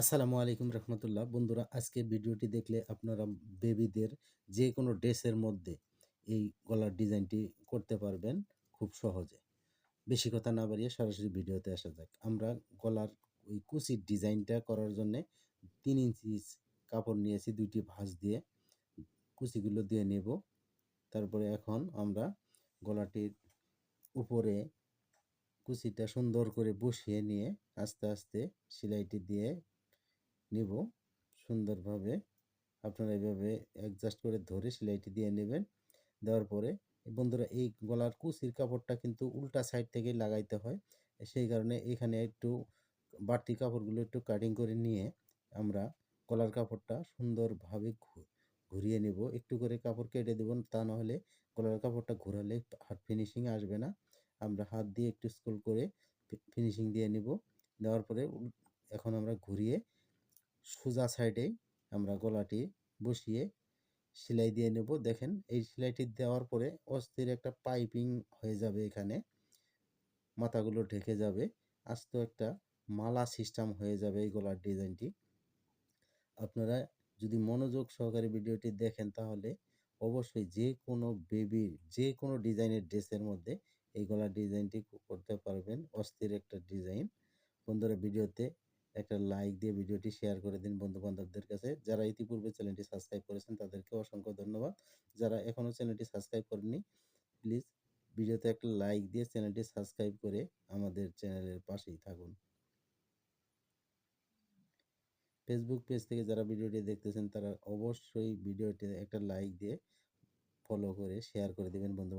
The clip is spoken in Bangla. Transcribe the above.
আসসালামু আলাইকুম রহমতুল্লাহ। বন্ধুরা, আজকে ভিডিওটি দেখলে আপনারা বেবিদের যে কোনো ড্রেসের মধ্যে এই গলার ডিজাইনটি করতে পারবেন খুব সহজে। বেশি কথা না বাড়িয়ে সরাসরি ভিডিওতে আসা যাক। আমরা গলার ওই কুচির ডিজাইনটা করার জন্যে তিন ইঞ্চি কাপড় নিয়েছি, দুইটি ভাঁজ দিয়ে। কুচিগুলো দিয়ে নেব। তারপরে এখন আমরা গলাটির উপরে কুচিটা সুন্দর করে বসিয়ে নিয়ে আস্তে আস্তে সেলাইটি দিয়ে নিব। সুন্দরভাবে আপনারা এইভাবে অ্যাডজাস্ট করে ধরে সেলাইটি দিয়ে নেবেন। দেওয়ার পরে বন্ধুরা এই গলার কুচির কাপড়টা কিন্তু উল্টা সাইড থেকেই লাগাইতে হয়। সেই কারণে এখানে একটু বাড়তি কাপড়গুলো একটু কাটিং করে নিয়ে আমরা গলার কাপড়টা সুন্দরভাবে ঘুরিয়ে নেব। একটু করে কাপড় কেটে দেব, তা নাহলে গলার কাপড়টা ঘোরালে হাত ফিনিশিং আসবে না। আমরা হাত দিয়ে একটু স্কুল করে ফিনিশিং দিয়ে নেব। দেওয়ার পরে এখন আমরা ঘুরিয়ে সোজা সাইডেই আমরা গলাটি বসিয়ে সেলাই দিয়ে নেব। দেখেন, এই সেলাইটি দেওয়ার পরে অস্থির একটা পাইপিং হয়ে যাবে এখানে। মাথাগুলো ঢেকে যাবে। আস্ত একটা মালা সিস্টেম হয়ে যাবে এই গলার ডিজাইনটি। আপনারা যদি মনোযোগ সহকারে ভিডিওটি দেখেন তাহলে অবশ্যই যে কোনো বেবির যে কোনো ডিজাইনের ড্রেসের মধ্যে এই গলার ডিজাইনটি করতে পারবেন। অস্থির একটা ডিজাইন। বন্ধুরা, ভিডিওতে একটা লাইক দিয়ে ভিডিওটি শেয়ার করে দিন বন্ধু বান্ধবদের কাছে। যারা ইতিপূর্বে চ্যানেলটি সাবস্ক্রাইব করেছেন, তাদেরকে অসংখ্য ধন্যবাদ। যারা এখনও চ্যানেলটি সাবস্ক্রাইব করেনি প্লিজ ভিডিওতে একটা লাইক দিয়ে চ্যানেলটি সাবস্ক্রাইব করে আমাদের চ্যানেলের পাশেই থাকুন। ফেসবুক পেজ থেকে যারা ভিডিওটি দেখতেছেন, তারা অবশ্যই ভিডিওটি একটা লাইক দিয়ে ফলো করে শেয়ার করে দেবেন বন্ধু